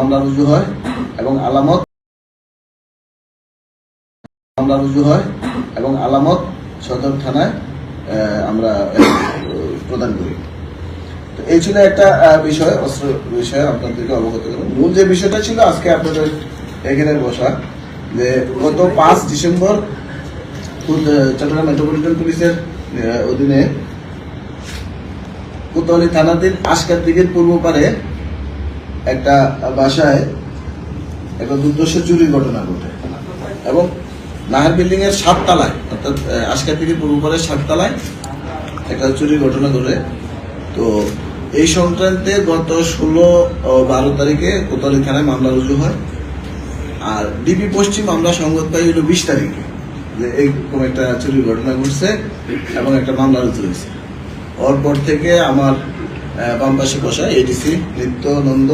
মামলা রুজু হয় এবং আলামত মামলা রুজু হয় এবং আলামত সদর থানায় আমরা প্রদান করি। তো এই ছিল একটা বিষয়, অস্ত্র বিষয়ে আপনাদেরকে অবগত করুন মূল যে বিষয়টা ছিল, আজকে আপনাদের এখানে বসা, যে গত পাঁচ ডিসেম্বর চট্টগ্রাম মেট্রোপলিটন পুলিশের অধীনে কোতোয়ালি থানাধীন আজকার দিকের পূর্ব পারে একটা বাসায় একটা দুর্দর্শ চুরির ঘটনা ঘটে। এবং নাহার বিল্ডিং এর সাততলায় অর্থাৎ আহ, আজকার দিকের পূর্ব পারে সাততলায় একটা চুরির ঘটনা ঘটে। তো এই সংক্রান্তে গত ষোলো বারো তারিখে কোতোয়ালি থানায় মামলা রুজু হয়। আর ডিবি পশ্চিম আমরা সংবাদ পাই হলো বিশ তারিখে যে এইরকম একটা চুরির ঘটনা ঘটছে এবং একটা মামলা রুজু হয়েছে। পর থেকে আমার বাম পাশে বসা এডিসি নিত্যানন্দ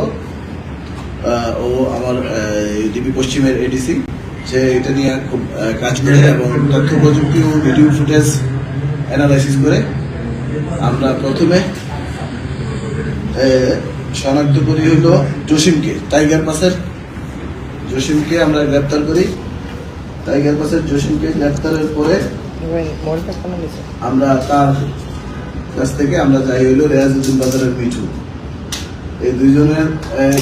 ও আমার ডিবি পশ্চিমের এডিসি সে এটা নিয়ে খুব কাজ করে এবং তথ্য প্রযুক্তি ও ভিডিও ফুটেজ অ্যানালাইসিস করে আমরা প্রথমে শনাক্ত করি হলো জসিমকে টাইগার পাসের জসিমকে আমরা গ্রেপ্তার করি। টাইগার পাসের জসিমকে গ্রেপ্তারের পরে আমরা তার কাছ থেকে আমরা যাই হইল রেয়াজউদ্দিন বাজারের মিঠু। এই দুইজনের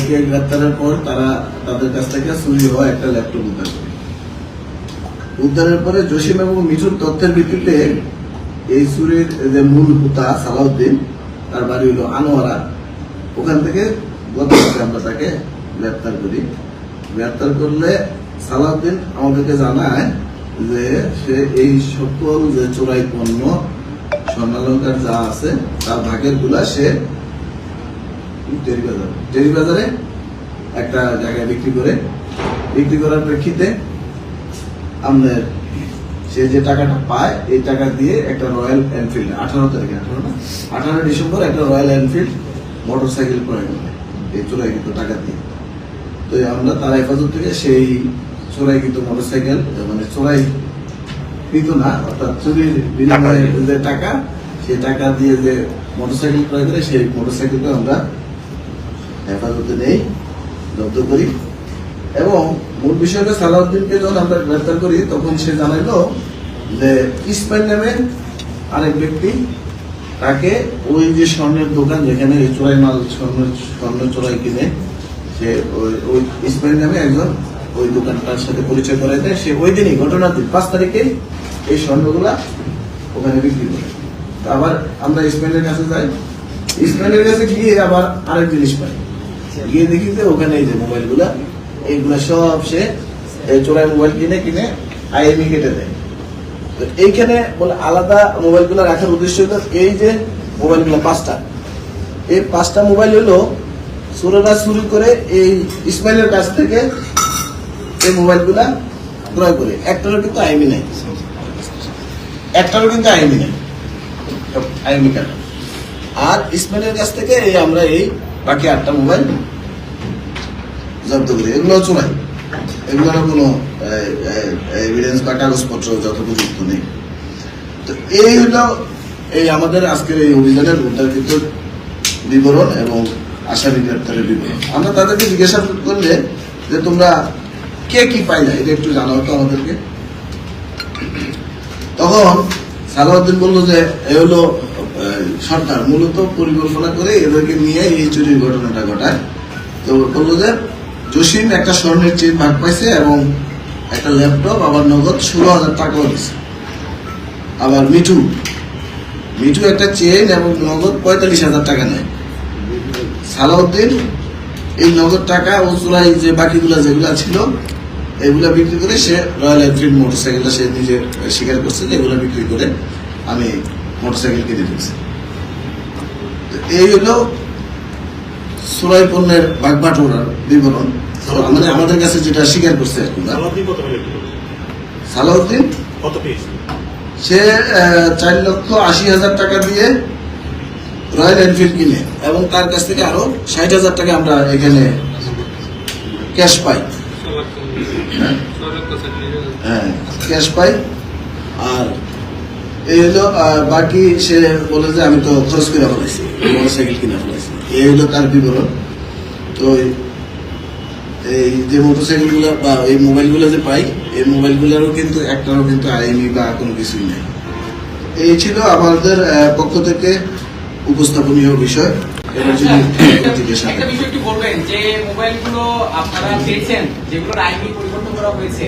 কে গ্রেপ্তারের পর তারা তাদের কাছ থেকে চুরি হওয়া একটা ল্যাপটপ উদ্ধার করে। উদ্ধারের পরে জসিম এবং মিঠুর তথ্যের ভিত্তিতে এই চুরির যে মূল হুতা সালাউদ্দিন, তার বাড়ি হইল আনোয়ারা। ওখান থেকে গতকালকে আমরা তাকে গ্রেপ্তার করি। গ্রেপ্তার করলে সালাউদ্দিন আমাদেরকে জানায় যে সে এই সকল যে চোরাই পণ্য স্বর্ণালঙ্কার যা আছে, তার ভাগেরগুলা সে টেরিবাজার টেরিবাজারে একটা জায়গায় বিক্রি করে। বিক্রি করার প্রেক্ষিতে আমাদের সে যে টাকাটা পায়, এই টাকা দিয়ে একটা রয়্যাল এনফিল্ড, আঠারো তারিখে, আঠারো না? আঠারো ডিসেম্বর একটা রয়্যাল এনফিল্ড মোটর সাইকেল ক্রয় করে, এই চোরাই কিন্তু টাকা দিয়ে। তো আমরা তার হেফাজত থেকে সেই চোরাই কিন্তু মোটর সাইকেল মানে চোরাই কৃত না অর্থাৎ চুরির বিনিময়ে যে টাকা সেই টাকা দিয়ে যে মোটর সাইকেল ক্রয় করে সেই মোটর সাইকেলটা আমরা হেফাজতে নেই জব্দ করি। এবং মূল বিষয় হলো সালাউদ্দিনকে যখন আমরা গ্রেপ্তার করি তখন সে জানাইলো যে ইসমাইল নামে আরেক ব্যক্তি তাকে ওই যে স্বর্ণের দোকান যেখানে চোরাই মাল স্বর্ণের স্বর্ণ চোরাই কিনে সে ওই ওই ইসমাইল নামে একজন ওই দোকানটার সাথে পরিচয় করাই দেয়। সে ওই দিনই ঘটনার দিন পাঁচ তারিখে এই স্বর্ণগুলা ওখানে বিক্রি করে। আবার আমরা ইসমাইলের কাছে যাই। ইসমাইলের কাছে গিয়ে আবার আরেক জিনিস পাই। গিয়ে দেখি যে ওখানে এই যে মোবাইলগুলা, এইগুলা সব সে চোরাই মোবাইল কিনে কিনে আইএমই কেটে দেয়। তো এইখানে বলে আলাদা মোবাইলগুলো রাখার উদ্দেশ্য হলো এই যে মোবাইলগুলো পাঁচটা। এই পাঁচটা মোবাইল হলো সুরেরা শুরু করে এই ইসমাইলের কাছ থেকে এই মোবাইলগুলা ক্রয় করে। একটারও কিন্তু আইএমই নাই। একটারও কিন্তু আইনি আইএমই কার্ড আর ইসমাইলের কাছ থেকে এই আমরা এই বাকি আটটা মোবাইল জব্দ করি। এগুলো চোরাই। এগুলোর কোনো এভিডেন্স বা কাগজপত্র যথোপযুক্ত নেই। তো এই হলো এই আমাদের আজকের এই অভিযানের উদ্ধারকৃত বিবরণ এবং আসামি গ্রেপ্তারের বিবরণ। আমরা তাদেরকে জিজ্ঞাসা করলে যে তোমরা কে কি পাইলা, এটা একটু জানাও তো আমাদেরকে। তখন সালাউদ্দিন বলল যে, এ হলো সরকার। মূলত পরিকল্পনা করে এদেরকে নিয়ে এই চুরির ঘটনাটা ঘটায়। তো বলল যে, জসিম একটা স্বর্ণের চেন ভাগ পাইছে এবং একটা ল্যাপটপ, আবার নগদ ষোলো হাজার টাকাও দিছে। আবার মিঠু মিঠু একটা চেন এবং নগদ পঁয়তাল্লিশ হাজার টাকা নেয়। সালাউদ্দিন এই নগদ টাকা ও চুরাই যে বাকিগুলো যেগুলা ছিল এগুলা বিক্রি করে সে রয়্যাল এনফিল্ড মোটরসাইকেলটা সে নিজে স্বীকার করছে যে এগুলা বিক্রি করে আমি মোটরসাইকেল কিনে দিচ্ছি এই হলো সুরাই পণ্যের বাগবাটোরার বিবরণ। মানে আমাদের কাছে যেটা স্বীকার করছে আর কি সালাউদ্দিন সে চার লক্ষ আশি হাজার টাকা দিয়ে রয়্যাল এনফিল্ড কিনে এবং তার কাছ থেকে আরও ষাট হাজার টাকা আমরা এখানে ক্যাশ পাই। হ্যাঁ ক্যাশ পাই। আর এই হলো বাকি সে বলে যে আমি তো খরচ করে ফেলাইছি মোটরসাইকেল কিনে ফেলাইছি। এই হলো তার বিবরণ। তো এই যে মোটরসাইকেলগুলো বা এই মোবাইলগুলো যে পাই, এই মোবাইল গুলোরও কিন্তু একটারও কিন্তু আইনি বা কোনো কিছুই নেই। এই ছিল আমাদের পক্ষ থেকে উপস্থাপনীয় বিষয়। একটা বিষয় একটু বলবেন যে মোবাইলগুলো আপনারা পেয়েছেন যেগুলোর আইনি পরিবর্তন করা হয়েছে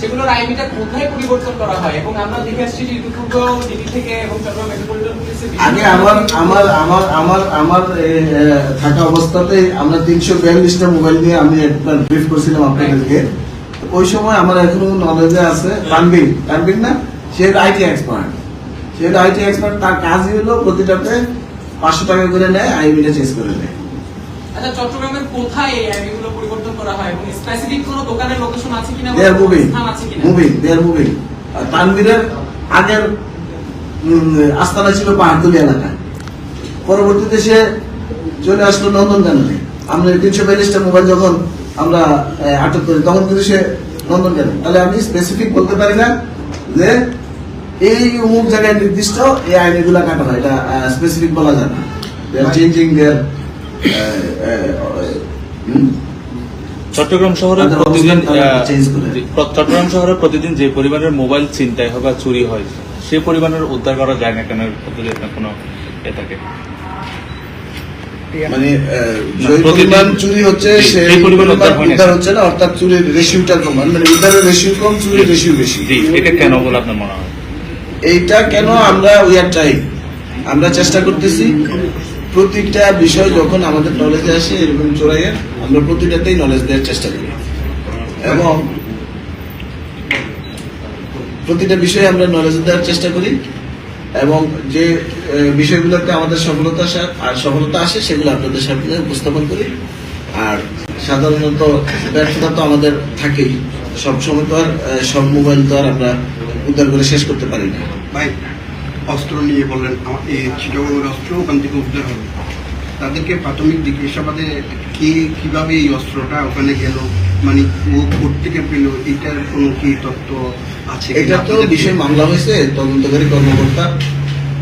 সেগুলোর আইনিটা কোথায় পরিবর্তন করা হয়? এবং আমরা দেখে আসছি যে ইউটিউবেও ডিবি থেকে এবং চট্টগ্রাম মেট্রোপলিটন পুলিশে আগে আমার আমার আমার আমার আমার এ, এ, থাকা অবস্থাতে আমরা তিনশো বিয়াল্লিশটা মোবাইল নিয়ে আমি একবার ব্রিফ করছিলাম আপনাদেরকে। ওই সময় আমার এখনও নলেজে আছে তানবির তানবির না? সে আইটি এক্সপার্ট সে আইটি এক্সপার্ট তার কাজই হলো প্রতিটাতে পাঁচশো টাকা করে নেয় আইবিটা চেঞ্জ করে নেয়। আচ্ছা চট্টগ্রামের কোথায় এই পরিবর্তন করা হয়? এবং স্পেসিফিক কোনো দোকানের লোকেশন আছে মুভিং। Moving moving. আগের আস্তানা ছিল পাহাড়তলি এলাকায়। পরবর্তীতে সে চলে আসলো নন্দনকাননে। আমরা তিনশো বিয়াল্লিশটা মোবাইল যখন আমরা আটক করি তখন কিন্তু সে নন্দনকানন। তাহলে আমি স্পেসিফিক বলতে পারি না যে এই অমুক জায়গায় নির্দিষ্ট এই আইনগুলো কাটা হয় এটা স্পেসিফিক বলা যায় না। চেঞ্জিং দেয়ার চট্টগ্রাম শহরে প্রতিদিন চট্টগ্রাম শহরে প্রতিদিন যে পরিমাণের মোবাইল ছিনতাই হয় বা চুরি হয় সেই পরিমাণের উদ্ধার করা যায় না কেন? যদি কোনো এ থাকে। মানে প্রতিদিন- পরিমাণ চুরি হচ্ছে সেই পরিমাণ উদ্ধার না। হচ্ছে না অর্থাৎ চুরির রেশিওটা কম। মানে উদ্ধারের রেশিও কম চুরির রেশিও বেশি। এটা কেন বলে আপনার মনে হয়? এইটা কেন আমরা উই আর ট্রাই আমরা চেষ্টা করতেছি, প্রতিটা বিষয় যখন আমাদের নলেজে আসে, এরকম চোরাইয়ের আমরা প্রতিটাতেই নলেজ দেওয়ার চেষ্টা করি। এবং প্রতিটা বিষয়ে আমরা নলেজ দেওয়ার চেষ্টা করি, এবং যে বিষয়গুলোতে আমাদের সফলতা আর সফলতা আসে, সেগুলো আপনাদের সামনে উপস্থাপন করি। আর সাধারণত ব্যর্থতা তো আমাদের থাকেই। সব সময় তো আর সব মোবাইল তো আর আমরা উদ্ধার করে শেষ করতে পারি না ভাই অস্ত্র নিয়ে বললেন আমার এই চিটাগঙ্গের অস্ত্র ওখান থেকে উদ্ধার হবে। তাদেরকে প্রাথমিক জিজ্ঞাসাবাদে কে কীভাবে এই অস্ত্রটা ওখানে গেল? মানে ও থেকে পেল? এটার কোনো কি তথ্য আছে এটা তো বিষয় মামলা হয়েছে তদন্তকারী কর্মকর্তা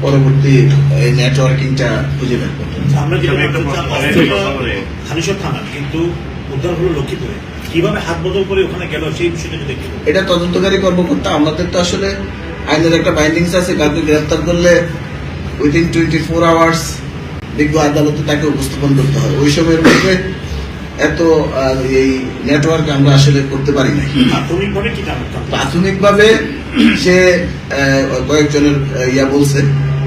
পরবর্তী এই নেটওয়ার্কিংটা খুঁজে বের করবেন আমরা যেটা। হালিশহর থানা কিন্তু উদ্ধার হলো লক্ষ্মীপুরে কীভাবে হাত বদল করে ওখানে গেল সেই বিষয়টা যদি এটা তদন্তকারী কর্মকর্তা আমাদের তো আসলে আইনের একটা বাইন্ডিংস আছে কাউকে গ্রেফতার করলে উইদিন টোয়েন্টি ফোর আওয়ার্স বিজ্ঞ আদালতে তাকে উপস্থাপন করতে হয়। ওই সময়ের মধ্যে এত এই নেটওয়ার্ক আমরা আসলে করতে পারি নাই। প্রাথমিকভাবে কি প্রাথমিকভাবে সে কয়েকজনের ইয়া বলছে।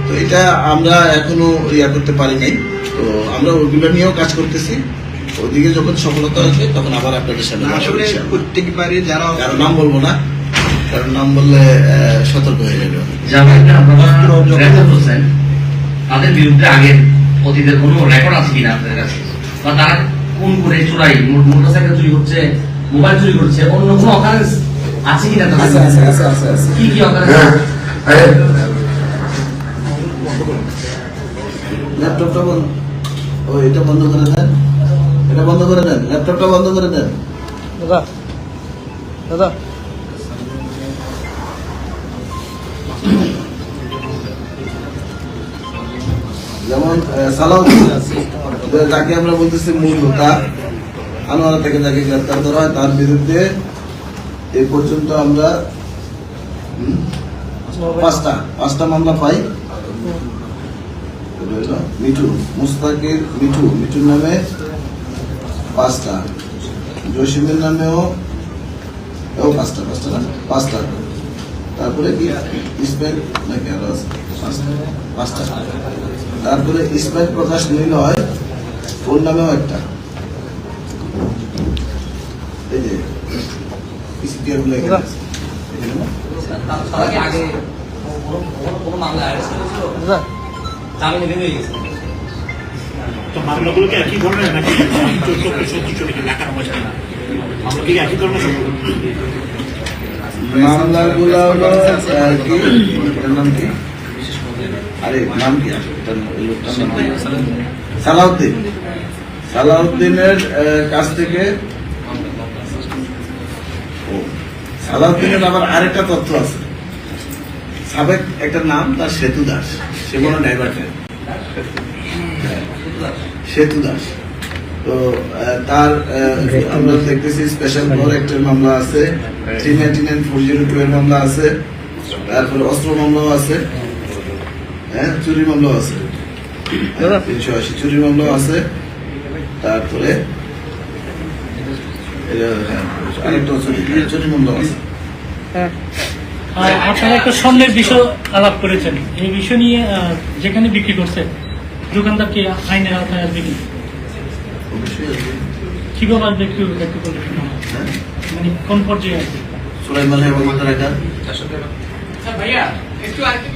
তো এটা আমরা এখনও ইয়া করতে পারি নাই। তো আমরা ওইগুলো নিয়েও কাজ করতেছি। ওদিকে যখন সফলতা আসবে তখন আবার আপনাদের সামনে আসলে প্রত্যেকবারে যারা কারও নাম বলব না কারণ নাম বললে সতর্ক হয়ে যাবে। তাদের বিরুদ্ধে আগের অতীতের কোনো রেকর্ড আছে কিনা আপনাদের কাছে? বা তারা কোন করে চুরাই? মোটরসাইকেল চুরি করছে মোবাইল চুরি করছে অন্য কোনো অকারেন্স আছে কিনা তাদের কি কি অকারেন্স ল্যাপটপটা বন্ধ ও এটা বন্ধ করে দেন। এটা বন্ধ করে দেন ল্যাপটপটা বন্ধ করে দেন। দাদা দাদা। যেমন সালাউদ্দিন যাকে আমরা বলতেছি মূল হোতা আনোয়ারা থেকে যাকে গ্রেপ্তার করা হয় তার বিরুদ্ধে এই পর্যন্ত আমরা পাঁচটা পাঁচটা মামলা পাই। মিঠু মুস্তাকির মিঠু মিঠুর নামে পাঁচটা। জসিমের নামেও ও পাঁচটা পাঁচটা না? পাঁচটা। তারপরে কি? ইসমাইল নাকি আরও আছে? পাঁচটা। তারপরে ইসমাইল প্রকাশ নিলয় ওর নামেও একটা। এই যে আগে কোনো মামলা জামিনে বের হয়ে গেছে? তো মামলাগুলো কি একই ধরনের নাকি মামলা কি একই ধরনের সালাউদ্দিনের কাছ থেকে সালাউদ্দিনের আবার আরেকটা তথ্য আছে। সাবেক একটা নাম, তার সেতু দাস। সে মনে ড্রাইভার সেতু দাস তো তার আমরা দেখতেছি স্পেশাল ফর অ্যাক্টের মামলা আছে। Three ninety nine four zero two এর মামলা আছে। তারপরে অস্ত্র মামলাও আছে। হ্যাঁ চুরি মামলাও আছে। তিনশো আশি চুরি মামলাও আছে। তারপরে হ্যাঁ, আরেকটা চুরি চুরি মামলাও আছে। হ্যাঁ। আপনারা একটা স্বর্ণের বিষয় আলাপ করেছেন। এই বিষয় নিয়ে যেখানে বিক্রি করছেন। দোকানদার কি আইনের আওতায় আসবে কি। কীভাবে আসবে? একটু একটু বলবেন হ্যাঁ? মানে কোন পর্যায়ে আসবে? সুলাইমান এবং মাথার একটা আচ্ছা ভাইয়া একটু আরেকটু